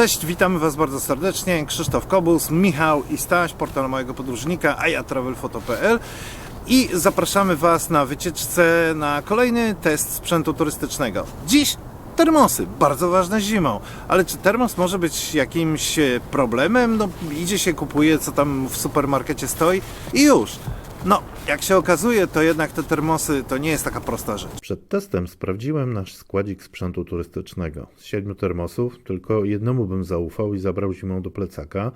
Cześć, witamy Was bardzo serdecznie. Krzysztof Kobus, Michał i Staś, portal mojego podróżnika, a ja travelfoto.pl i zapraszamy Was na wycieczce na kolejny test sprzętu turystycznego. Dziś termosy, bardzo ważne zimą, ale czy termos może być jakimś e, problemem? No idzie się, kupuje, co tam w supermarkecie stoi i już. No, jak się okazuje, to jednak te termosy to nie jest taka prosta rzecz. Przed testem sprawdziłem nasz składzik sprzętu turystycznego. Z siedmiu termosów tylko jednemu bym zaufał i zabrał zimą do plecaka.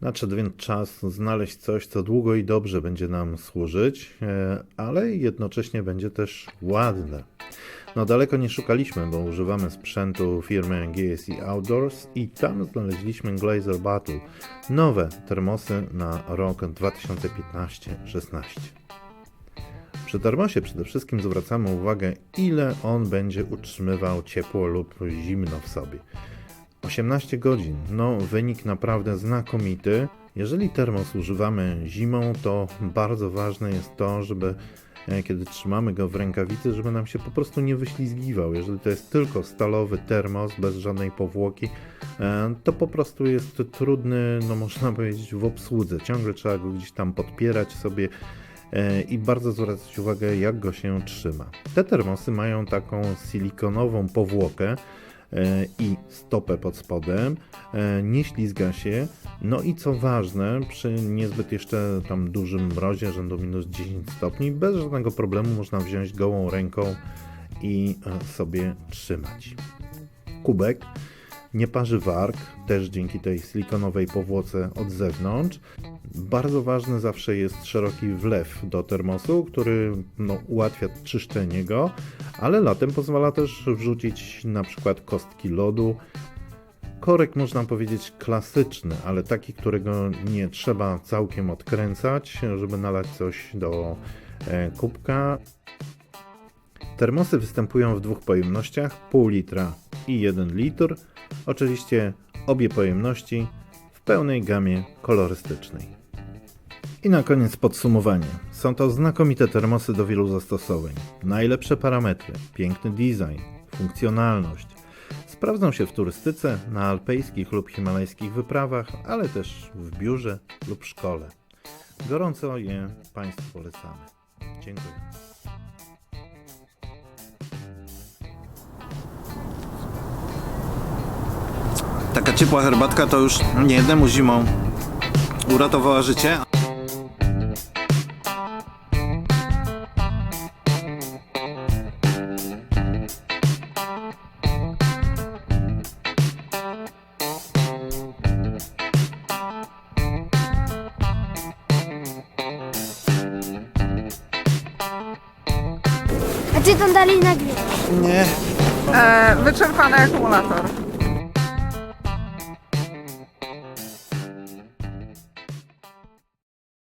Nadszedł więc czas znaleźć coś, co długo i dobrze będzie nam służyć, e, ale jednocześnie będzie też ładne. No daleko nie szukaliśmy, bo używamy sprzętu firmy GSE Outdoors i tam znaleźliśmy Glazer Battle, nowe termosy na rok 2015-16. Przy termosie przede wszystkim zwracamy uwagę, ile on będzie utrzymywał ciepło lub zimno w sobie. 18 godzin, no wynik naprawdę znakomity. Jeżeli termos używamy zimą, to bardzo ważne jest to, żeby e, kiedy trzymamy go w rękawicy, żeby nam się po prostu nie wyślizgiwał. Jeżeli to jest tylko stalowy termos bez żadnej powłoki, e, to po prostu jest trudny, no można powiedzieć, w obsłudze. Ciągle trzeba go gdzieś tam podpierać sobie e, i bardzo zwracać uwagę, jak go się trzyma. Te termosy mają taką silikonową powłokę i stopę pod spodem, e, nie ślizga się. No i co ważne, przy niezbyt jeszcze tam dużym mrozie, rzędu minus 10 stopni, bez żadnego problemu można wziąć gołą ręką i e, sobie trzymać. Kubek nie parzy warg, też dzięki tej silikonowej powłoce od zewnątrz. Bardzo ważny zawsze jest szeroki wlew do termosu, który no, ułatwia czyszczenie go, ale latem pozwala też wrzucić na przykład kostki lodu. Korek można powiedzieć klasyczny, ale taki, którego nie trzeba całkiem odkręcać, żeby nalać coś do e, kubka. Termosy występują w dwóch pojemnościach, pół litra i 1 litr. Oczywiście obie pojemności w pełnej gamie kolorystycznej. I na koniec podsumowanie. Są to znakomite termosy do wielu zastosowań. Najlepsze parametry, piękny design, funkcjonalność. Sprawdzą się w turystyce, na alpejskich lub himalajskich wyprawach, ale też w biurze lub szkole. Gorąco je Państwu polecamy. Dziękuję. Taka ciepła herbatka to już niejednemu zimą uratowała życie. A ty tam dalej nagrywasz. Nie. E, wyczerpany akumulator.